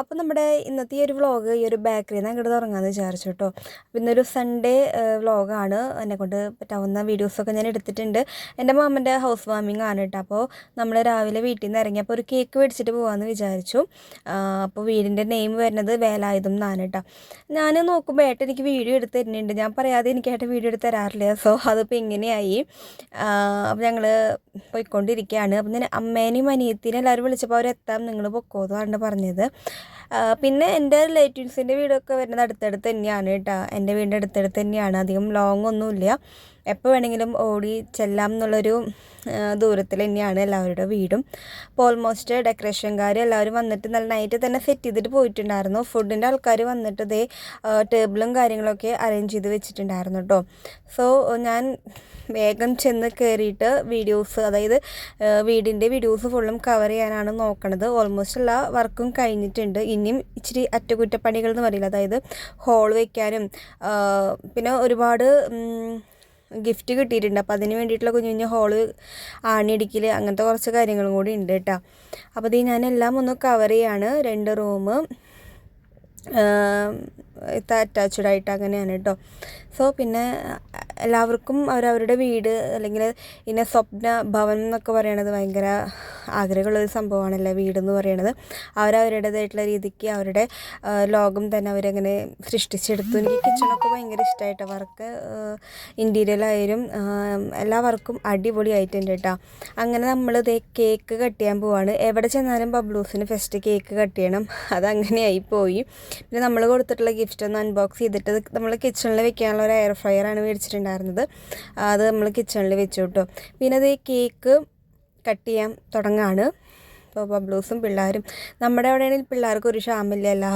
അപ്പോൾ നമ്മുടെ ഇന്നത്തെ ഈ ഒരു വ്ളോഗ് ഈ ഒരു ബേക്കറിയിൽ നിന്ന് അങ്ങോട്ട് തുടങ്ങാമെന്ന് വിചാരിച്ചു കേട്ടോ ഇന്നൊരു സൺഡേ വ്ളോഗാണ് എന്നെ കൊണ്ട് പറ്റാവുന്ന വീഡിയോസൊക്കെ ഞാൻ എടുത്തിട്ടുണ്ട്. എന്റെ മാമന്റെ ഹൗസ് വാമിംഗ് ആണ് കേട്ടോ അപ്പോൾ നമ്മൾ രാവിലെ വീട്ടിൽ നിന്ന് ഇറങ്ങിയപ്പോൾ ഒരു കേക്ക് മേടിച്ചിട്ട് പോകാമെന്ന് വിചാരിച്ചു. അപ്പോൾ വീടിന്റെ നെയിം വരുന്നത് വേലായുധം എന്നാണ് കേട്ടോ ഞാൻ നോക്കുമ്പോൾ ഏട്ടൻ എനിക്ക് വീഡിയോ എടുത്ത് തരുന്നുണ്ട്. ഞാൻ പറയാതെ എനിക്ക് ഏട്ടൻ വീഡിയോ എടുത്ത് തരാറില്ല. സോ അതിപ്പോൾ ഇങ്ങനെയായി. അപ്പോൾ ഞങ്ങൾ പോയിക്കൊണ്ടിരിക്കുകയാണ് അപ്പം ഞാൻ അമ്മേനെയും അനിയത്തിനെ എല്ലാവരും വിളിച്ചപ്പോൾ അവരെത്താം. നിങ്ങൾ പൊക്കോ എന്ന് പറഞ്ഞത്. പിന്നെ എന്റെ റിലേറ്റീവ്സിന്റെ വീടൊക്കെ വരുന്നത് അടുത്തടുത്ത് തന്നെയാണ് കേട്ടോ. എന്റെ വീടിന്റെ അടുത്തടുത്ത് തന്നെയാണ്. അധികം ലോങ് ഒന്നുമില്ല. എപ്പോൾ വേണമെങ്കിലും ഓടി ചെല്ലാം എന്നുള്ളൊരു ദൂരത്തിൽ തന്നെയാണ് എല്ലാവരുടെ വീടും. അപ്പോൾ ഓൾമോസ്റ്റ് ഡെക്കറേഷൻകാർ എല്ലാവരും വന്നിട്ട് നല്ല നൈറ്റ് തന്നെ സെറ്റ് ചെയ്തിട്ട് പോയിട്ടുണ്ടായിരുന്നു. ഫുഡിന്റെ ആൾക്കാർ വന്നിട്ട് ഇതേ ടേബിളും കാര്യങ്ങളൊക്കെ അറേഞ്ച് ചെയ്ത് വെച്ചിട്ടുണ്ടായിരുന്നു കേട്ടോ സോ ഞാൻ വേഗം ചെന്ന് കയറിയിട്ട് വീഡിയോസ് അതായത് വീടിന്റെ വീഡിയോസ് ഫുള്ളും കവർ ചെയ്യാനാണ് നോക്കണത്. ഓൾമോസ്റ്റ് എല്ലാ വർക്കും കഴിഞ്ഞിട്ടുണ്ട്. ഇനിയും ഇച്ചിരി അറ്റകുറ്റപ്പണികൾ എന്ന് പറയില്ല. അതായത് ഹോൾ വയ്ക്കാനും പിന്നെ ഒരുപാട് ഗിഫ്റ്റ് കിട്ടിയിട്ടുണ്ട്. അപ്പോൾ അതിന് വേണ്ടിയിട്ടുള്ള കുഞ്ഞു കുഞ്ഞു ഹോൾ ആണിയടിക്കൽ അങ്ങനത്തെ കുറച്ച് കാര്യങ്ങളും കൂടി ഉണ്ട് കേട്ടോ. അപ്പോൾ ഇത് ഞാനെല്ലാം ഒന്ന് കവർ ചെയ്യാണ്. രണ്ട് റൂം അറ്റാച്ച്ഡ് ആയിട്ട് അങ്ങനെയാണ് കേട്ടോ. സോ പിന്നെ എല്ലാവർക്കും അവരവരുടെ വീട് അല്ലെങ്കിൽ ഇന്ന സ്വപ്ന ഭവൻ എന്നൊക്കെ പറയണത് ഭയങ്കര ആഗ്രഹമുള്ളൊരു സംഭവമാണല്ലോ വീടെന്ന് പറയണത്. അവരവരുടേതായിട്ടുള്ള രീതിക്ക് അവരുടെ ലോകം തന്നെ അവരങ്ങനെ സൃഷ്ടിച്ചെടുത്തു. എനിക്ക് കിച്ചണൊക്കെ ഭയങ്കര ഇഷ്ടമായിട്ട് വർക്ക് ഇന്റീരിയലായാലും എല്ലാ വർക്കും അടിപൊളിയായിട്ടുണ്ട് കേട്ടോ അങ്ങനെ നമ്മൾ കേക്ക് കട്ട് ചെയ്യാൻ പോവാണ്. എവിടെ ചെന്നാലും ബബ്ലൂസിന് ഫസ്റ്റ് കേക്ക് കട്ട് ചെയ്യണം അതങ്ങനെയായി പോയി പിന്നെ നമ്മൾ കൊടുത്തിട്ടുള്ള ഗിഫ്റ്റ് ഒന്ന് അൺബോക്സ് ചെയ്തിട്ട് നമ്മൾ കിച്ചണിൽ വെക്കാനുള്ള ഒരു എയർ ഫ്രയറാണ് മേടിച്ചിട്ടുണ്ടായിരുന്നത്. അത് നമ്മൾ കിച്ചണിൽ വെച്ചു കേട്ടോ പിന്നെ അത് കേക്ക് കട്ട് ചെയ്യാൻ തുടങ്ങാണ്. ഇപ്പോൾ ബബ്ലൂസും പിള്ളേരും നമ്മുടെ അവിടെയാണെങ്കിൽ പിള്ളേർക്ക് ഒരു ക്ഷാമില്ലല്ല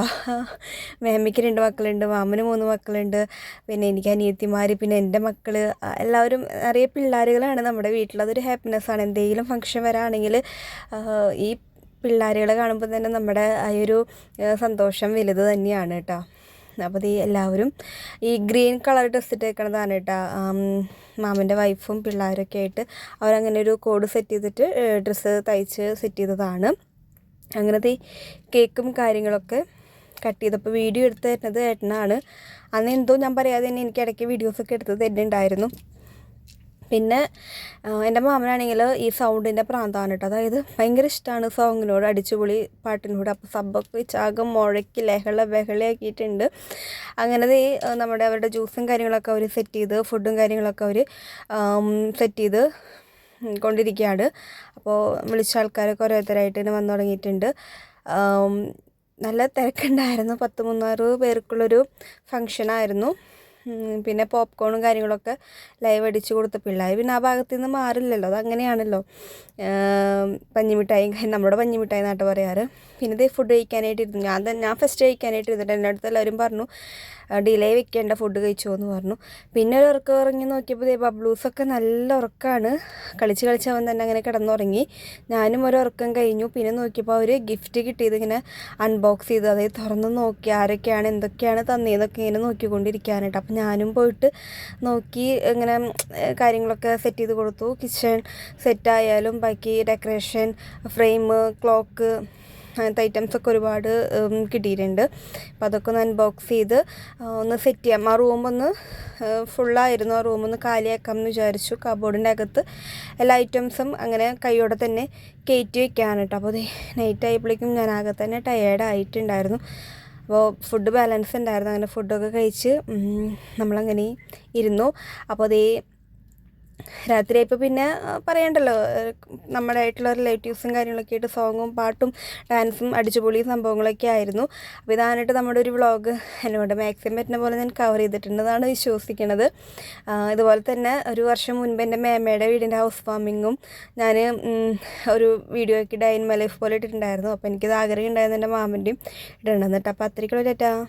മേമ്മയ്ക്ക് രണ്ട് മക്കളുണ്ട് മാമന് മൂന്ന് മക്കളുണ്ട് പിന്നെ എനിക്ക് അനിയത്തിമാർ പിന്നെ എന്റെ മക്കൾ എല്ലാവരും നിറയെ പിള്ളേരുകളാണ് നമ്മുടെ വീട്ടിൽ. അതൊരു ഹാപ്പിനെസ് ആണ്. എന്തെങ്കിലും ഫംഗ്ഷൻ വരാണെങ്കിൽ ഈ പിള്ളേരുകളെ കാണുമ്പോൾ തന്നെ നമ്മുടെ ആ ഒരു സന്തോഷം വലുത് തന്നെയാണ് കേട്ടോ. അപ്പോൾ ഈ എല്ലാവരും ഈ ഗ്രീൻ കളർ ഡ്രസ്സ് ഇട്ടേക്കണതാണ് കേട്ടോ മാമന്റെ വൈഫും പിള്ളേരൊക്കെ ആയിട്ട് അവരങ്ങനെ ഒരു കോഡ് സെറ്റ് ചെയ്തിട്ട് ഡ്രസ്സ് തയ്ച്ച് സെറ്റ് ചെയ്തതാണ്. അങ്ങനത്തെ കേക്കും കാര്യങ്ങളൊക്കെ കട്ട് ചെയ്തപ്പോൾ വീഡിയോ എടുത്ത് തരുന്നത് ഏട്ടനാണ്. അന്ന് എന്തോ ഞാൻ പറയാതെ തന്നെ എനിക്ക് ഇടയ്ക്ക് വീഡിയോസൊക്കെ എടുത്ത് തരുന്നുണ്ടായിരുന്നു പിന്നെ എന്റെ മാമനാണെങ്കിൽ ഈ സൗണ്ടിന്റെ പ്രാന്താണ് കേട്ടോ. അതായത് ഭയങ്കര ഇഷ്ടമാണ് സോങ്ങിനോട് അടിച്ചുപൊളി പാട്ടിനോട്. അപ്പോൾ സബ്ബൊക്കെ ചാകം മുഴക്കി ലഹള ബഹളയാക്കിയിട്ടുണ്ട്. അങ്ങനെ ഈ നമ്മുടെ അവരുടെ ജ്യൂസും കാര്യങ്ങളൊക്കെ അവർ സെറ്റ് ചെയ്ത് ഫുഡും കാര്യങ്ങളൊക്കെ അവർ സെറ്റ് ചെയ്ത് കൊണ്ടിരിക്കുകയാണ്. അപ്പോൾ വിളിച്ച ആൾക്കാരൊക്കെ ഓരോരുത്തരായിട്ട് തന്നെ വന്നു തുടങ്ങിയിട്ടുണ്ട്. നല്ല തിരക്കുണ്ടായിരുന്നു. പത്ത് മുന്നൂറ് പേർക്കുള്ളൊരു ഫങ്ഷനായിരുന്നു പിന്നെ പോപ്കോണും കാര്യങ്ങളൊക്കെ ലൈവ് അടിച്ചു കൊടുത്ത പിള്ളേർ പിന്നെ ആ ഭാഗത്ത് നിന്ന് മാറില്ലല്ലോ. അതങ്ങനെയാണല്ലോ. ആം, പഞ്ഞിമിഠായി നമ്മുടെ പഞ്ഞിമിഠായി നാട്ട് പറയാറ്. പിന്നെ ഇതേ ഫുഡ് കഴിക്കാനായിട്ട് ഇരുന്നു ഞാൻ തന്നെ ഞാൻ ഫസ്റ്റ് കഴിക്കാനായിട്ട് ഇരുന്നിട്ട് എന്റെ അടുത്ത് എല്ലാവരും പറഞ്ഞു ഡിലേ വെക്കേണ്ട ഫുഡ് കഴിച്ചോ എന്ന് പറഞ്ഞു. പിന്നെ ഒരു ഉറക്കം ഉറങ്ങി നോക്കിയപ്പോൾ ദേ ബബ്ലൂസൊക്കെ നല്ല ഉറക്കമാണ് കളിച്ച് കളിച്ച് അവൻ തന്നെ അങ്ങനെ കിടന്നുറങ്ങി. ഞാനും ഒരു ഉറക്കം കഴിഞ്ഞു. പിന്നെ നോക്കിയപ്പോൾ അവർ ഗിഫ്റ്റ് കിട്ടിയത് ഇങ്ങനെ അൺബോക്സ് ചെയ്തു അതായത് തുറന്ന് നോക്കി ആരൊക്കെയാണ് എന്തൊക്കെയാണ് തന്നതെന്നൊക്കെ ഇങ്ങനെ നോക്കിക്കൊണ്ടിരിക്കാനായിട്ട്. അപ്പോൾ ഞാനും പോയിട്ട് നോക്കി ഇങ്ങനെ കാര്യങ്ങളൊക്കെ സെറ്റ് ചെയ്ത് കൊടുത്തു. കിച്ചൺ സെറ്റായാലും ബാക്കി ഡെക്കറേഷൻ ഫ്രെയിം ക്ലോക്ക് അങ്ങനത്തെ ഐറ്റംസൊക്കെ ഒരുപാട് കിട്ടിയിട്ടുണ്ട്. അപ്പോൾ അതൊക്കെ ഒന്ന് അൺബോക്സ് ചെയ്ത് ഒന്ന് സെറ്റ് ചെയ്യാം. ആ റൂം ഒന്ന് ഫുള്ളായിരുന്നു ആ ഒന്ന് കാലിയാക്കാം എന്ന് വിചാരിച്ചു. കബോർഡിന്റെ അകത്ത് എല്ലാ ഐറ്റംസും അങ്ങനെ കൈയോടെ തന്നെ കയറ്റി കേട്ടോ. അപ്പോൾ നൈറ്റ് ആയപ്പോഴേക്കും ഞാൻ ആകെ തന്നെ ടയേർഡ് ആയിട്ടുണ്ടായിരുന്നു. അപ്പോൾ ഫുഡ് ബാലൻസ് ഉണ്ടായിരുന്നു. അങ്ങനെ ഫുഡൊക്കെ കഴിച്ച് നമ്മളങ്ങനെ ഇരുന്നു. അപ്പോൾ അതേ രാത്രി ആയപ്പോൾ പിന്നെ പറയണ്ടല്ലോ നമ്മുടെ ആയിട്ടുള്ള റിലേറ്റീവ്സും കാര്യങ്ങളൊക്കെ ആയിട്ട് സോങ്ങും പാട്ടും ഡാൻസും അടിച്ചുപൊളി സംഭവങ്ങളൊക്കെ ആയിരുന്നു. അപ്പോൾ ഇതാനായിട്ട് നമ്മുടെ ഒരു വ്ളോഗ് എന്നോട് മാക്സിമം പറ്റുന്ന പോലെ ഞാൻ കവർ ചെയ്തിട്ടുണ്ടെന്നാണ് വിശ്വസിക്കുന്നത് ഇതുപോലെ തന്നെ ഒരു വർഷം മുൻപ് എന്റെ മേമയുടെ വീടിന്റെ ഹൗസ് വാമിങ്ങും ഞാൻ ഒരു വീഡിയോ ഒക്കെ ഡൈൻ മലൈഫ് പോലെ ഇട്ടിട്ടുണ്ടായിരുന്നു. അപ്പോൾ എനിക്കത് ആഗ്രഹം ഉണ്ടായിരുന്നു എന്റെ മാമന്റെയും ഇടണമെന്നിട്ട് അപ്പോൾ അത്രയ്ക്കുള്ള ചേട്ടാ